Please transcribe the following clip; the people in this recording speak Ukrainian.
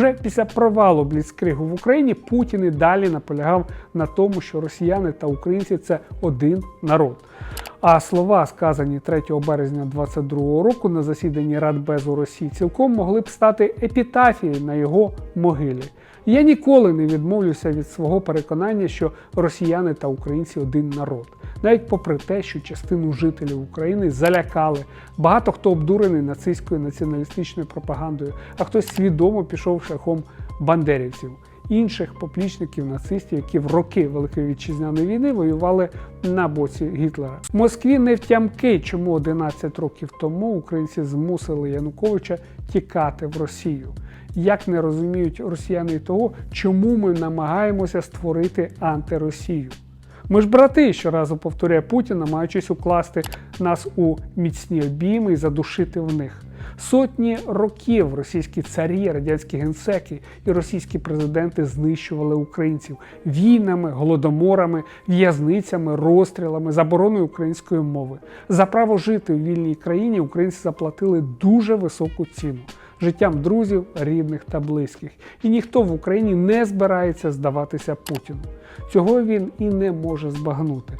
Уже після провалу Бліцкригу в Україні Путін і далі наполягав на тому, що росіяни та українці це один народ. А слова, сказані 3 березня 22 року на засіданні Радбезу Росії, цілком могли б стати епітафією на його могилі. Я ніколи не відмовлюся від свого переконання, що росіяни та українці один народ. Навіть попри те, що частину жителів України залякали, багато хто обдурений нацистською націоналістичною пропагандою, а хтось свідомо пішов шляхом бандерівців, інших поплічників нацистів, які в роки Великої вітчизняної війни воювали на боці Гітлера. В Москві не втямки, чому 11 років тому українці змусили Януковича тікати в Росію. Як не розуміють росіяни того, чому ми намагаємося створити антиросію. Ми ж брати, щоразу повторяє Путін, намагаючись укласти нас у міцні обійми і задушити в них. Сотні років російські царі, радянські генсеки і російські президенти знищували українців війнами, голодоморами, в'язницями, розстрілами, забороною української мови. За право жити у вільній країні українці заплатили дуже високу ціну життям друзів, рідних та близьких. І ніхто в Україні не збирається здаватися Путіну. Цього він і не може збагнути.